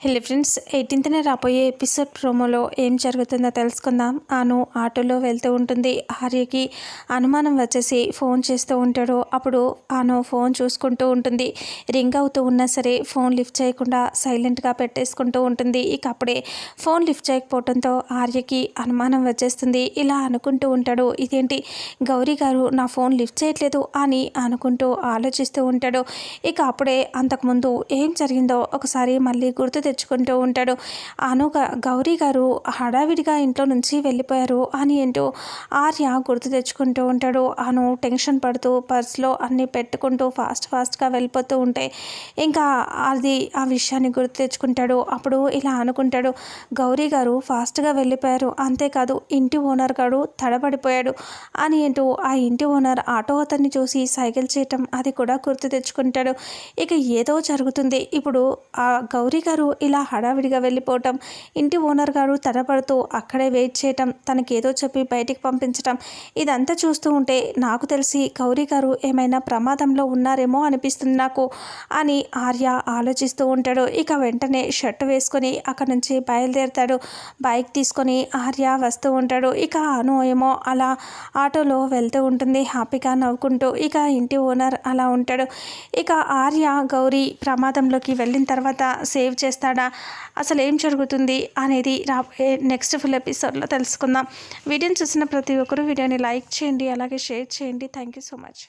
Hello friends ఎయిటీన్త్న రాబోయే episode ప్రోమోలో ఏం జరుగుతుందో తెలుసుకుందాం. అను ఆటోలో వెళ్తూ ఉంటుంది. ఆర్యకి అనుమానం వచ్చేసి ఫోన్ చేస్తూ ఉంటాడు. అప్పుడు అను ఫోన్ చూసుకుంటూ ఉంటుంది. రింగ్ అవుతూ ఉన్నా సరే ఫోన్ లిఫ్ట్ చేయకుండా సైలెంట్గా పెట్టేసుకుంటూ ఉంటుంది. ఇక అప్పుడే ఫోన్ లిఫ్ట్ చేయకపోవడంతో ఆర్యకి అనుమానం వచ్చేస్తుంది. ఇలా అనుకుంటూ ఉంటాడు. ఇదేంటి? గౌరీ గారు నా ఫోన్ లిఫ్ట్ చేయట్లేదు అని అనుకుంటూ ఆలోచిస్తూ ఉంటాడు. ఇక అప్పుడే అంతకుముందు ఏం జరిగిందో ఒకసారి మళ్ళీ గుర్తు తెచ్చుకుంటూ ఉంటాడు. అనుగా గౌరీ గారు హడావిడిగా ఇంట్లో నుంచి వెళ్ళిపోయారు అని ఏంటో ఆర్య గుర్తు తెచ్చుకుంటూ ఉంటాడు. అను టెన్షన్ పడుతూ పర్స్లో అన్నీ పెట్టుకుంటూ ఫాస్ట్ ఫాస్ట్గా వెళ్ళిపోతూ ఉంటే ఇంకా అది ఆ విషయాన్ని గుర్తు తెచ్చుకుంటాడు. అప్పుడు ఇలా అనుకుంటాడు గౌరీ గారు ఫాస్ట్గా వెళ్ళిపోయారు. అంతేకాదు ఇంటి ఓనర్ గారు తడబడిపోయాడు అని ఏంటో ఆ ఇంటి ఓనర్ ఆటో అతన్ని చూసి సైకిల్ చేయటం అది కూడా గుర్తు తెచ్చుకుంటాడు. ఇక ఏదో జరుగుతుంది. ఇప్పుడు ఆ గౌరీ గారు ఇలా హడావిడిగా వెళ్ళిపోవటం ఇంటి ఓనర్ గారు తడబడుతూ అక్కడే వెయిట్ చేయటం తనకేదో చెప్పి బయటికి పంపించటం ఇదంతా చూస్తూ ఉంటే నాకు తెలిసి గౌరీ గారు ఏమైనా ప్రమాదంలో ఉన్నారేమో అనిపిస్తుంది నాకు అని ఆర్య ఆలోచిస్తూ ఉంటాడు. ఇక వెంటనే షర్ట్ వేసుకొని అక్కడ నుంచి బయలుదేరుతాడు. బైక్ తీసుకొని ఆర్య వస్తూ ఉంటాడు. ఇక అను ఏమో అలా ఆటోలో వెళ్తూ ఉంటుంది హ్యాపీగా నవ్వుకుంటూ. ఇక ఇంటి ఓనర్ అలా ఉంటాడు. ఇక ఆర్య గౌరీ ప్రమాదంలోకి వెళ్ళిన తర్వాత సేవ్ చేస్తాడా? అసలు ఏం జరుగుతుంది అనేది రా నెక్స్ట్ ఫుల్ ఎపిసోడ్లో తెలుసుకుందాం. వీడియోని చూసిన ప్రతి ఒక్కరూ వీడియోని లైక్ చేయండి అలాగే షేర్ చేయండి. Thank you so much